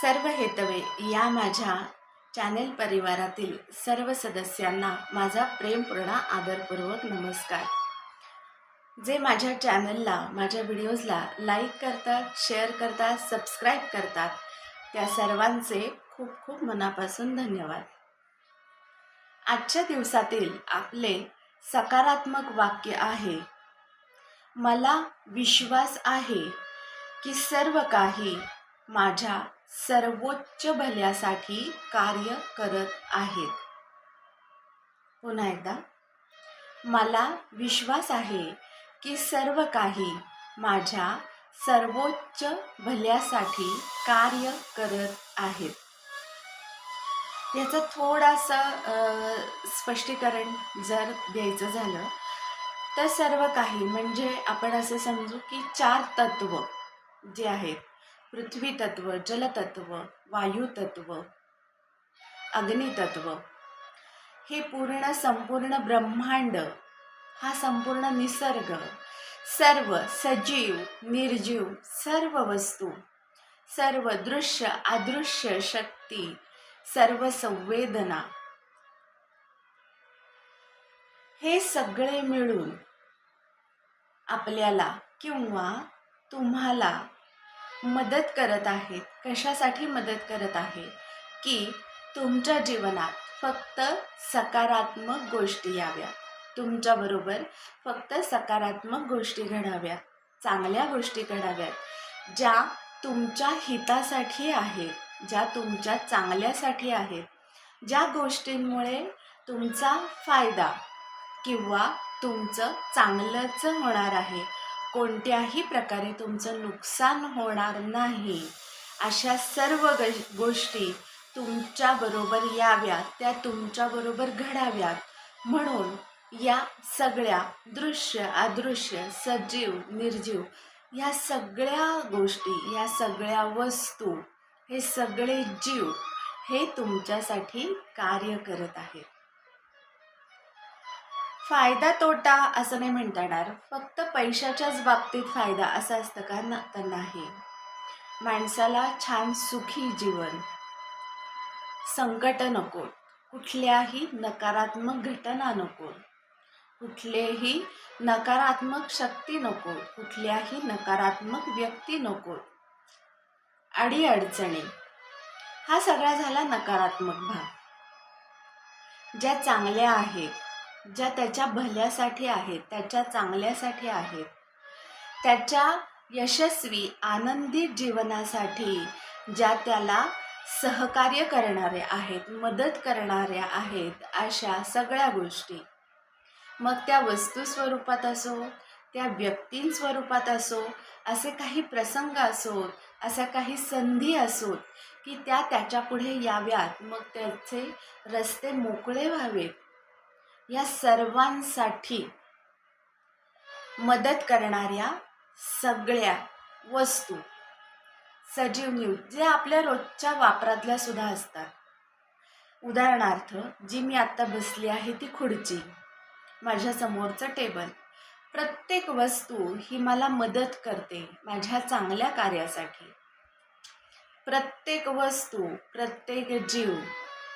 सर्व हेतवे या माझ्या चॅनेल परिवारातील सर्व सदस्यांना माझा प्रेमपूर्ण आदरपूर्वक नमस्कार. जे माझ्या चॅनलला माझ्या व्हिडिओजला लाईक करतात शेअर करतात सबस्क्राईब करतात त्या सर्वांचे खूप खूप मनापासून धन्यवाद. आजच्या दिवसातील आपले सकारात्मक वाक्य आहे मला विश्वास आहे की सर्व काही माझ्या सर्वोच्च भल्यासाठी कार्य करत आहेत. पुन्हा एकदा. मला विश्वास आहे की सर्व काही माझ्या सर्वोच्च भल्यासाठी कार्य करत आहेत. याचं थोडासा स्पष्टीकरण जर द्यायचं झालं तर सर्व काही म्हणजे आपण असे समजू की चार तत्व जे आहेत पृथ्वी तत्व जलतत्व वायुतत्व अग्नितत्व. हे पूर्ण संपूर्ण ब्रह्मांड हा संपूर्ण निसर्ग सर्व सजीव निर्जीव सर्व वस्तू सर्व दृश्य अदृश्य शक्ती सर्व संवेदना. हे सगळे मिळून आपल्याला किंवा तुम्हाला मदत करत आहेत. कशासाठी मदत करत आहे की तुमच्या जीवनात फक्त सकारात्मक गोष्टी याव्या तुमच्याबरोबर फक्त सकारात्मक गोष्टी घडाव्या चांगल्या गोष्टी घडाव्यात. ज्या तुमच्या हितासाठी आहेत ज्या तुमच्या चांगल्यासाठी आहेत. ज्या गोष्टींमुळे तुमचा फायदा किंवा तुमचं चांगलंच होणार आहे. कोणत्याही प्रकारे तुमचं नुकसान होणार नाही. अशा सर्व ग गोष्टी तुमच्याबरोबर याव्यात त्या तुमच्याबरोबर घडाव्यात. म्हणून या सगळ्या दृश्य अदृश्य सजीव निर्जीव या सगळ्या गोष्टी या सगळ्या वस्तू हे सगळे जीव हे तुमच्यासाठी कार्य करत आहेत. फायदा तोटा असं नाही म्हणता येणार. फक्त पैशाच्याच बाबतीत फायदा असं असतं का? न तर नाही. माणसाला छान सुखी जीवन. संकट नको. कुठल्याही नकारात्मक घटना नको. कुठलेही नकारात्मक शक्ती नको. कुठल्याही नकारात्मक व्यक्ती नको. अडीअडचणी. हा सगळा झाला नकारात्मक भाग. ज्या चांगल्या आहेत ज्या त्याच्या भल्यासाठी आहेत त्याच्या चांगल्यासाठी आहेत. त्याच्या यशस्वी आनंदी जीवनासाठी ज्या त्याला सहकार्य करणारे आहेत मदत करणाऱ्या आहेत अशा सगळ्या गोष्टी. मग त्या वस्तू स्वरूपात असो त्या व्यक्तीं स्वरूपात असो असे काही प्रसंग असोत अशा काही संधी असोत की त्या त्याच्यापुढे याव्यात. मग त्याचे रस्ते मोकळे व्हावेत. या सर्वांसाठी मदत करणाऱ्या सगळ्या वस्तू. सजीव न्यूज जे आपल्या रोजच्या वापरातल्या सुद्धा असतात. उदाहरणार्थ जी मी आत्ता बसली आहे ती खुर्ची. माझ्या समोरचं टेबल. प्रत्येक वस्तू ही मला मदत करते माझ्या चांगल्या कार्यासाठी. प्रत्येक वस्तू प्रत्येक जीव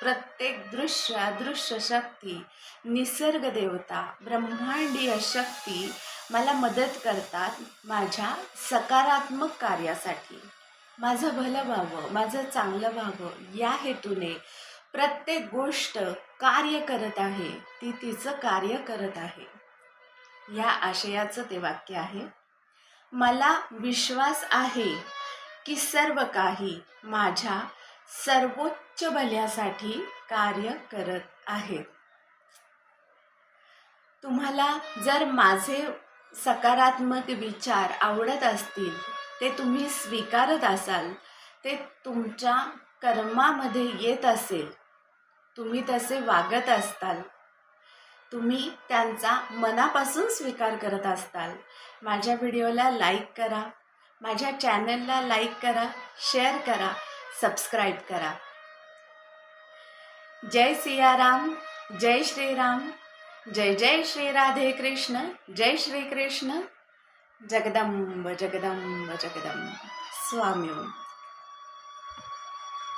प्रत्येक दृश्य अदृश्य शक्ती निसर्ग देवता ब्रह्मांडीय शक्ती मला मदत करतात माझ्या सकारात्मक कार्यासाठी. माझं भलं व्हावं माझं चांगलं व्हावं या हेतूने प्रत्येक गोष्ट कार्य करत आहे ती तिचं कार्य करत आहे. या आशयाचं ते वाक्य आहे मला विश्वास आहे की सर्व काही माझ्या सर्वोच्च भल्यासाठी कार्य करत आहेत. तुम्हाला जर माझे सकारात्मक विचार आवडत असतील ते तुम्ही स्वीकारत असाल ते तुमच्या कर्मामध्ये येत असेल तुम्ही तसे वागत असताल तुम्ही त्यांचा मनापासून स्वीकार करत असताल माझ्या व्हिडिओला लाईक करा माझ्या चॅनलला लाईक करा शेअर करा सबस्क्राईब करा। जय सियाराम जय श्रीराम जय जय श्री राधे कृष्ण जय श्री कृष्ण। जगदंब जगदंब जगदंब। स्वामी।